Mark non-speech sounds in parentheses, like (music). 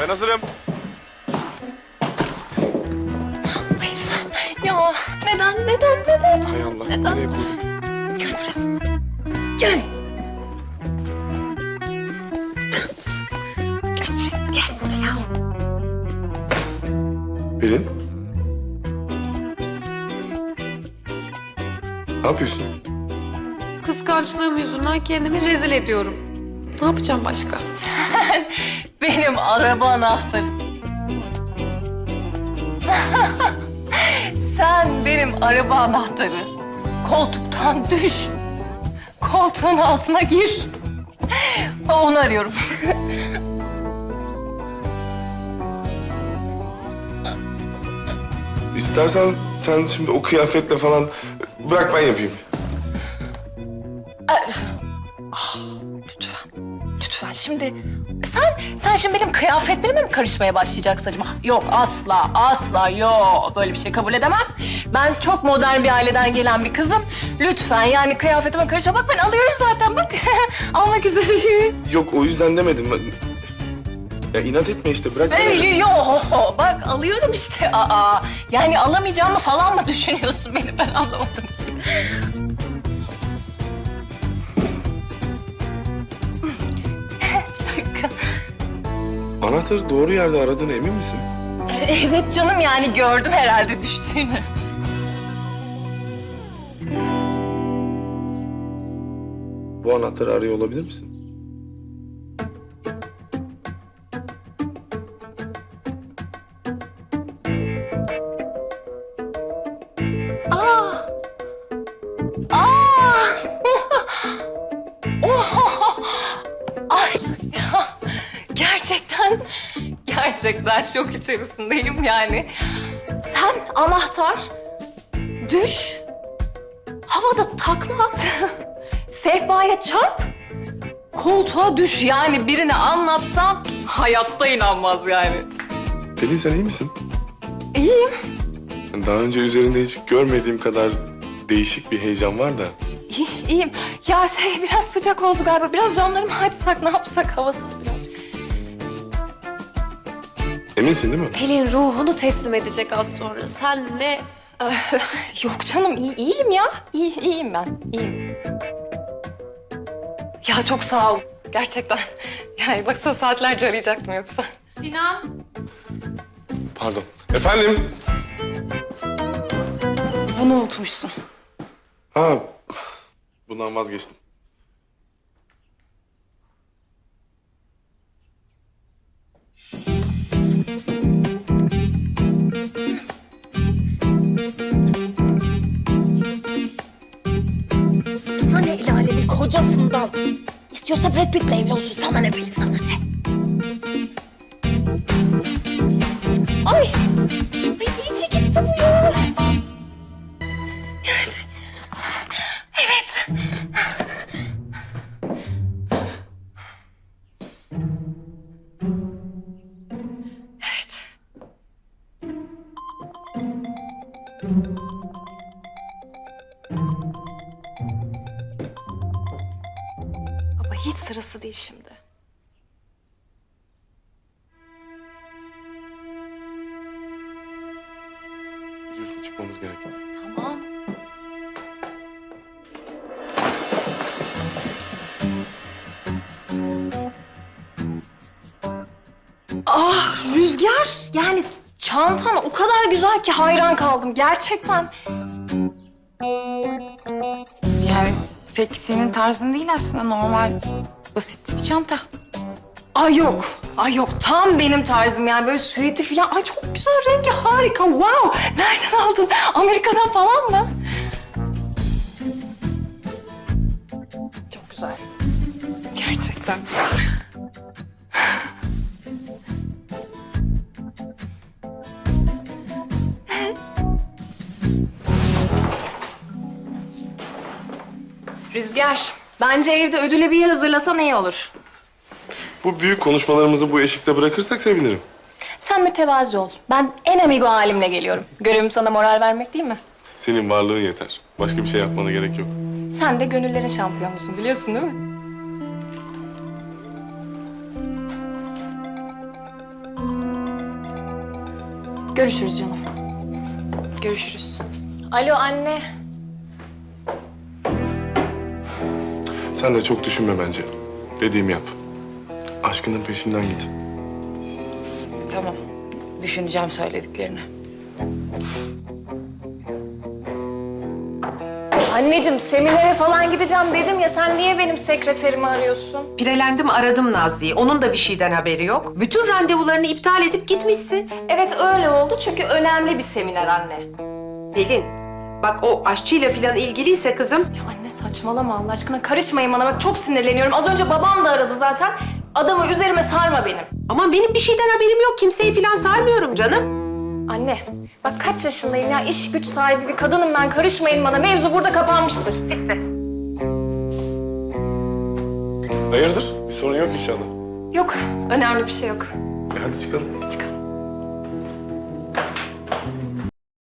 Ben hazırım. Hayır. Ya neden, neden, neden? Hay Allah. Neden? Nereye koydun? Gel buraya. Gel. Gel buraya, gel buraya. Pelin. Ne yapıyorsun? Kıskançlığım yüzünden kendimi rezil ediyorum. Ne yapacağım başka? (laughs) Benim araba anahtarım. (laughs) Sen benim araba anahtarı. Koltuktan düş. Koltuğun altına gir. Onu arıyorum. İstersen sen şimdi o kıyafetle falan bırak ben yapayım. Şimdi sen, sen şimdi benim kıyafetlerime mi karışmaya başlayacaksın acaba? Yok asla, asla yok. Böyle bir şey kabul edemem. Ben çok modern bir aileden gelen bir kızım. Lütfen yani kıyafetime karışma. Bak ben alıyorum zaten bak. (laughs) Almak üzereyim. Yok o yüzden demedim. Ben... Ya inat etme işte bırak. Ey, yo, bak alıyorum işte. Aa, yani alamayacağımı falan mı (laughs) düşünüyorsun beni? Ben anlamadım ki. Anahtarı doğru yerde aradığına emin misin? (laughs) Evet canım yani gördüm herhalde düştüğünü. Bu anahtarı arıyor olabilir misin? Gerçekten, gerçekten şok içerisindeyim yani. Sen anahtar, düş, havada takla at, (laughs) sehpaya çarp, koltuğa düş. Yani birine anlatsan hayatta inanmaz yani. Pelin sen iyi misin? İyiyim. Daha önce üzerinde hiç görmediğim kadar değişik bir heyecan var da. İyi, iyiyim. Ya şey biraz sıcak oldu galiba. Biraz camları mı açsak ne yapsak havasız birazcık. Eminsin değil mi? Pelin ruhunu teslim edecek az sonra. Sen ne? (laughs) Yok canım iyi, iyiyim ya. İyi, iyiyim ben. İyiyim. Ya çok sağ ol. Gerçekten. (laughs) Yani baksana saatlerce arayacaktım yoksa. Sinan. Pardon. Efendim? Bunu unutmuşsun. Ha, bundan vazgeçtim. Alemin kocasından? İstiyorsa Brad Pitt'le evli olsun. Sana ne Pelin sana ne? Sırası değil şimdi. Biliyorsun çıkmamız gerek. Tamam. Ah Rüzgar yani çantan o kadar güzel ki hayran kaldım gerçekten. Yani pek senin tarzın değil aslında normal basit bir çanta. Ay yok. Ay yok tam benim tarzım yani böyle süeti falan. Ay çok güzel rengi harika wow. Nereden aldın? Amerika'dan falan mı? Çok güzel. Gerçekten. Rüzgar Bence evde ödüle bir yer hazırlasan iyi olur. Bu büyük konuşmalarımızı bu eşikte bırakırsak sevinirim. Sen mütevazi ol. Ben en amigo halimle geliyorum. Görevim sana moral vermek değil mi? Senin varlığın yeter. Başka bir şey yapmana gerek yok. Sen de gönüllerin şampiyonusun biliyorsun değil mi? Görüşürüz canım. Görüşürüz. Alo anne. Sen de çok düşünme bence. Dediğimi yap. Aşkının peşinden git. Tamam. Düşüneceğim söylediklerini. Anneciğim seminere falan gideceğim dedim ya sen niye benim sekreterimi arıyorsun? Pirelendim aradım Nazlı'yı. Onun da bir şeyden haberi yok. Bütün randevularını iptal edip gitmişsin. Evet öyle oldu çünkü önemli bir seminer anne. Pelin, bak o aşçıyla falan ilgiliyse kızım... Ya anne saçmalama Allah aşkına karışmayın bana bak çok sinirleniyorum. Az önce babam da aradı zaten. Adamı üzerime sarma benim. Aman benim bir şeyden haberim yok. Kimseyi falan sarmıyorum canım. Anne bak kaç yaşındayım ya iş güç sahibi bir kadınım ben karışmayın bana. Mevzu burada kapanmıştır. Hayırdır? Bir sorun yok inşallah. Yok önemli bir şey yok. E hadi çıkalım. Çıkalım.